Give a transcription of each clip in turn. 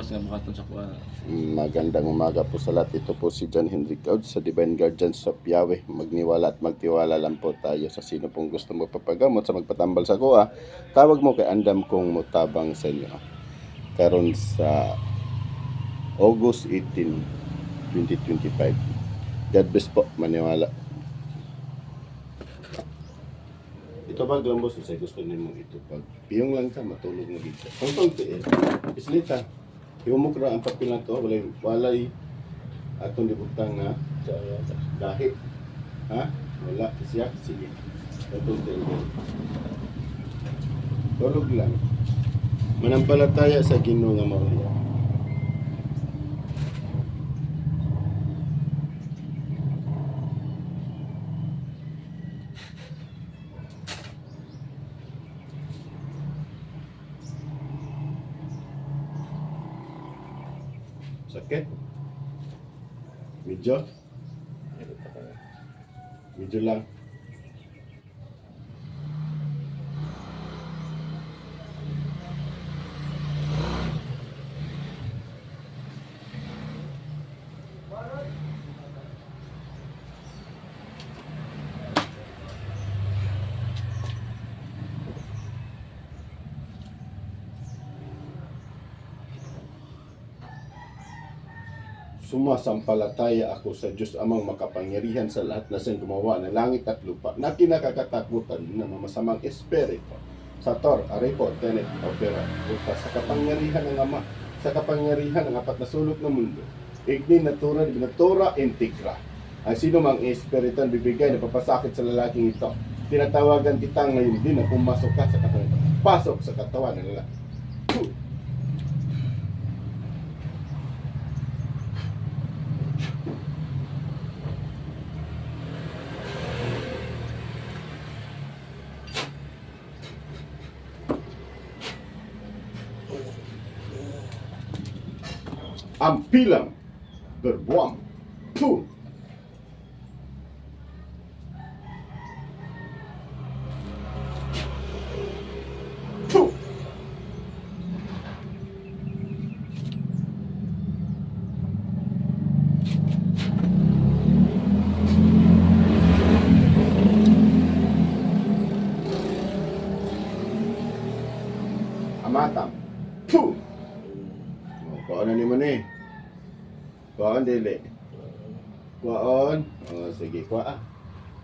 oras nga buhaton sa kuha. Magandang umaga po sa lahat. Ito po si John Henry Gaud sa Divine Guardians of Yahweh. Magniwala at magtiwala lang po tayo sa sino pong gusto mo papagamot sa magpatambal sa kuha. Tawag mo kay Andam kong mutabang sa inyo. Karon sa August 18, 2025. God bless po. Maniwala. Ito ba glambos sa gusto nimo ito pag piyong lang ka matulog na dito. Kung tong tiil, islita. Yung ra ang papel na to, walay walay atong dibutang na dahil. Ha? Wala siya sige. Itong tiil. Tulog lang. Manampalataya sa Ginoo nga mao Medyo? Medyo lang. Sumasampalataya ako sa Diyos amang makapangyarihan sa lahat na siyang gumawa ng langit at lupa na kinakakatakutan ng masamang espiritu sa Tor, Arepo, Tenet, Opera, Uta, sa kapangyarihan ng Ama, sa kapangyarihan ng apat na sulok ng mundo. Igni natura, binatura, integra. Ang sino mang espiritu bibigay na papasakit sa lalaking ito. Tinatawagan kita ngayon din na pumasok ka sa katawan. Pasok sa katawan ng lalaki. Ampilang berbuam. Puh. Puh. Amatam. Puh. Oh, Kuhaan ni mo ni. Kuhaan dili. Kuhaan. Oh, sige, kuha.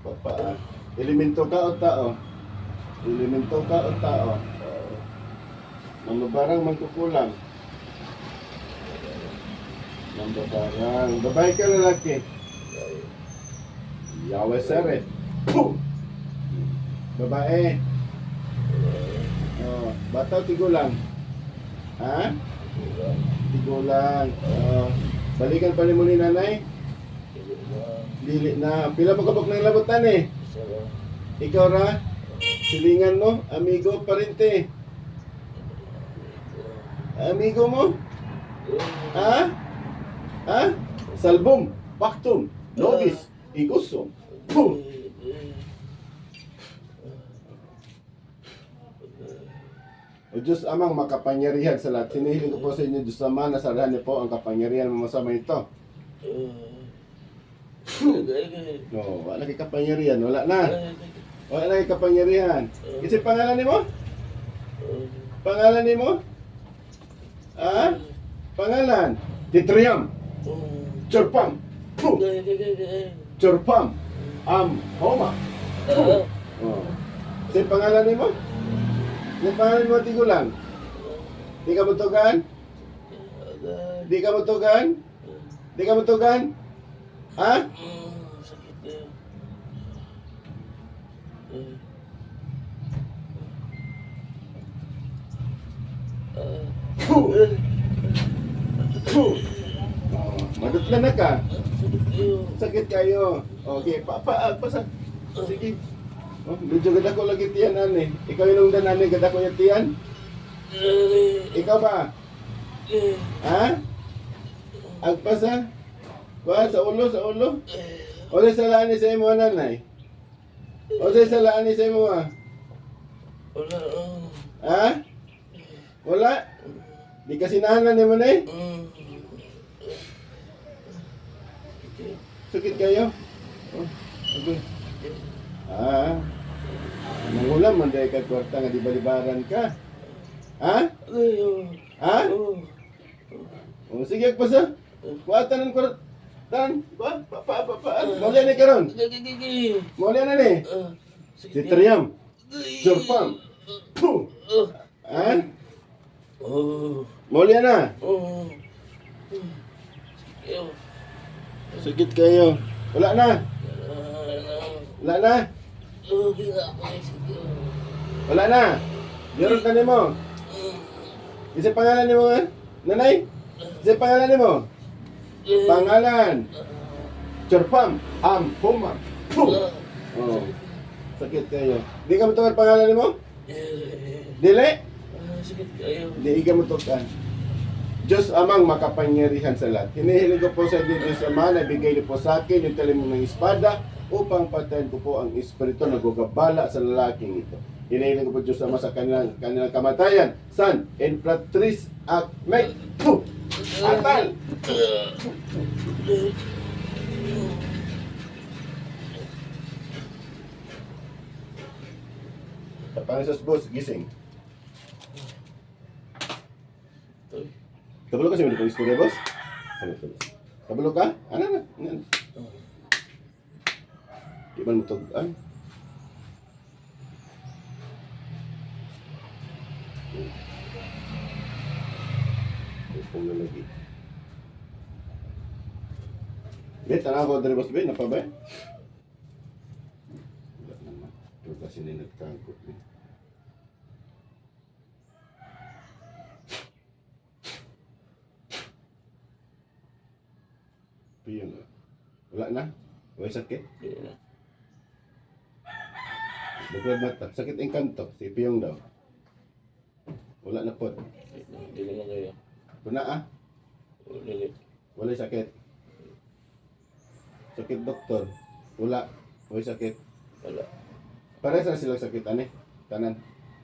Kuha pa. ah. Elemento ka o tao? Elemento ka o tao? Mga barang magkukulang. Mga barang. Babae ka lalaki. Yahweh Seret. Puh! Babae. Oh, bata tigulang? Ha? Tigulang. Oh. Balikan pa ni mo ni nanay? Dili na. Pila pa kabok ng labutan eh. Ikaw ra? Silingan mo? Amigo, parente. Amigo mo? Ha? Ha? Salbong, paktum, nobis, igusom. Puh! O Diyos amang makapangyarihan sa lahat. Hinihiling ko po sa inyo, Diyos Ama, nasarahan niyo po ang kapangyarihan ng masama ito. No, wala kay kapangyarihan, wala na. Wala na kay kapangyarihan. Kasi pangalan ni mo? Pangalan ni mo? Ha? Pangalan? Titriam, Chorpam! Chorpam, Am, Homa. Puh! Oh. Kasi pangalan ni mo? Yung pangalan mo, tigulang? Di ka mutugan? Di ka mutugan? Di ka mutugan? Ha? Puh! Puh! Oh, madutlan na ka. Sakit kayo. Okay, pa, pa, pa, sige. Oh, medyo gada ko lagi tiyan, ane. Ikaw yung nungdan, ane, gada ko yung tiyan. Ikaw ba? Ha? Agpasa? Kuha, sa ulo, sa ulo? O sa laan ni sa imo, nanay? O sa laan ni sa imo, ha? Ha? Wala? Di kasi nahanan mo na eh. Mm. Sakit kayo? Oh, okay. Ah. Ka kwarta nga di balibaran ka. Ha? Ayo. Ha? Oh. Sige pasa. Kuatan ng kwarta. Tan, ba? Pa pa pa pa. Muli ni karon. Muli na ni. Si Triam. Puh. Ha? Oh. Muli na. Oh. Sakit kayo. Wala na. Wala na. Oh, gila ko sige. Wala na. Meron ka nimo. Isa pangalan nimo eh? Nanay? Isa pangalan nimo? Pangalan. Chorpam. Am. Pumam. Puh. Oh. Sakit kayo. Di ka matukar pangalan nimo? Dili? Sakit kayo. Di ka matukar. Diyos amang makapangyarihan sa lahat. Hinihiling ko po sa Diyos Ama, na bigay niyo po sa akin yung talim ng espada upang patayin ko po ang espiritu na gugabala sa lalaking ito. Hinihiling ko po Diyos Ama sa kanilang, kanilang kamatayan. San, Empratris at May. Puh! Atal! Sa boss, gising. Kabalo ka siya mo istorya, boss? Ano? Kabalo ka? Ano na? Ano na? Di man ah? Ito na lagi. Bet, tanaw ko dali boss Ben, napa ba? Wala naman. Ito kasi na nagkangkot eh. Piyon na. Wala na? Wala sakit? Bukod mata. Sakit ang kanto. Si Piyong daw. Wala na po. Dili na kayo. Kuna ah. Dili. Wala sakit. Sakit doktor. Wala. Wala sakit. Wala. Pares na silang sakit ani. Tanan.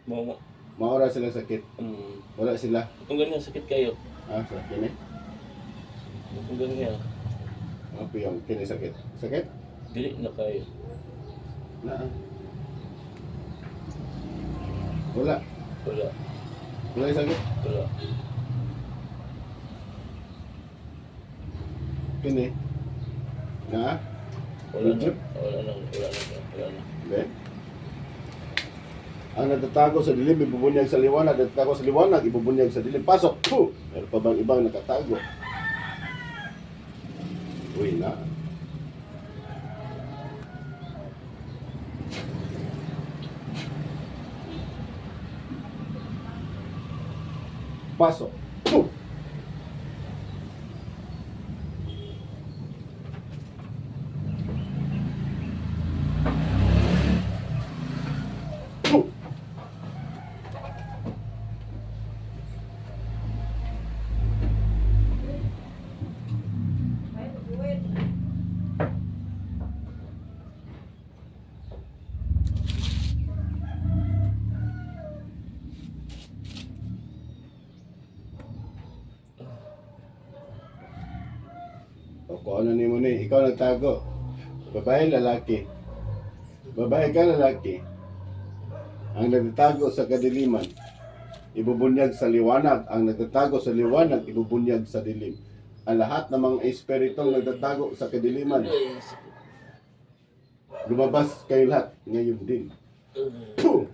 Mama. Maura silang sakit. Hmm. Wala sila. Kung ganyan sakit kayo. Ah, sakit ni. Kung ganyan. Ang Piyong. Kini sakit. Sakit? Dili na kayo. Na ah. Wala. Wala. Wala yung sakit. Wala. Kini. Na? Wala na. Medyo? Wala na. Wala na. Wala na. Hindi. Ang natatago sa dilim, ibubunyag sa liwanag. Natatago sa liwanag, ibubunyag sa dilim. Pasok! Puh! Meron pa bang ibang nakatago? Uy na. Pasok! Puh! Puh! O kung ano ni mo ni, ikaw nagtago. Babae, lalaki. Babae ka, lalaki. Ang nagtatago sa kadiliman, ibubunyag sa liwanag. Ang nagtatago sa liwanag, ibubunyag sa dilim. Ang lahat ng mga espiritong nagtatago sa kadiliman, lumabas kayo lahat ngayon din. Puh!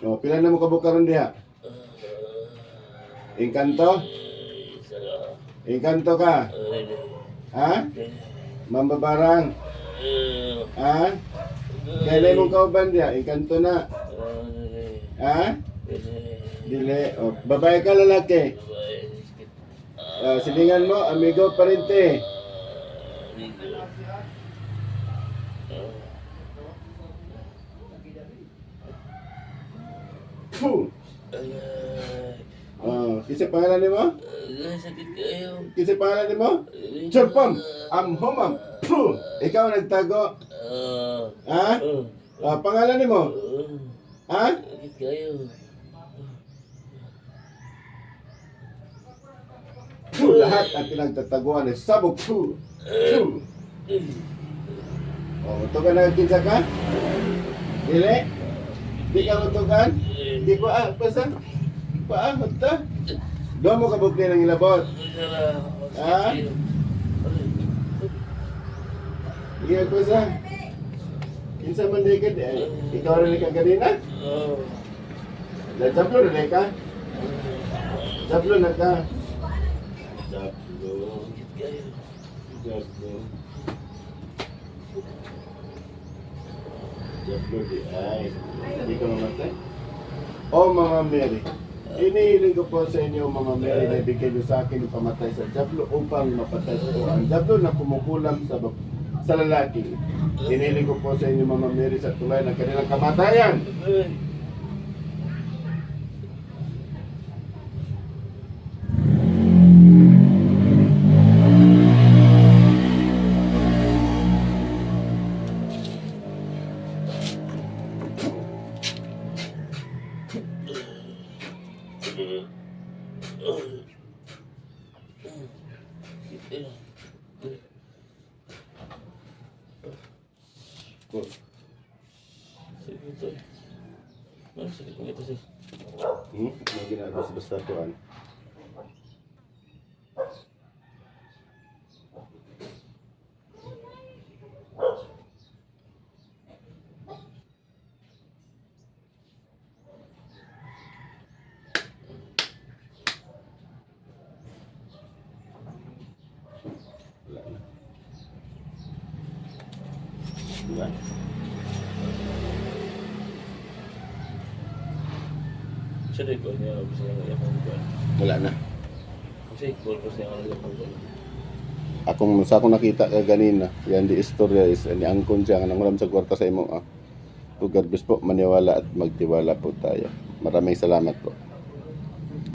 O, pila na mo kabukaron diha? Engkanto? Engkanto ka? Ha? Mambabarang? Ha? Kailan mong kauban diha? Engkanto na? Ha? dili. O, babae ka lalaki? Uh, silingan mo, amigo parente. Puh! Oh, kisa pangalan ni mo? Sakit kayo. Kisa pangalan ni mo? Chorpam! Amhomam! Puh! Ikaw nagtago. Ah. Ha? Uh, Ah, pangalan ni mo? Ha? sakit kayo. lahat ang pinagtataguan ay sabog tu. Tu. Oh, utugan na kinsa ka? Dili? Di ka utugan? Di ko ah, pasa. Paa, hutta. Doon mo kabukli ng ilabot. Ah? Iya ko sa. Kinsa man di ka, eh, ikaw rin ka ganina? Jablo na ka? Jablo na ka? Jablo. Jablo. Jablo di ay. Hindi ka mamatay? Oh, Mama Mary. Inihiling ko po sa inyo, Mama Mary, na ibigay niyo sa akin yung pamatay sa Jablo upang mapatay ko ang Jablo na kumukulam sa sa lalaki. Inihiling ko po sa inyo, Mama Mary, sa tulay ng kanilang kamatayan. Ginagawa sa basta tuan. Wala na. Wala. Siya din ko niya. Gusto niya ngayon kung buwan. Wala na. Kasi call ko siya ngayon kung buwan. Akong sa akong nakita ka ganina, yan di istorya is ni angkon siya nga nangulam sa kwarta sa imo ah. So God bless po, maniwala at magtiwala po tayo. Maraming salamat po.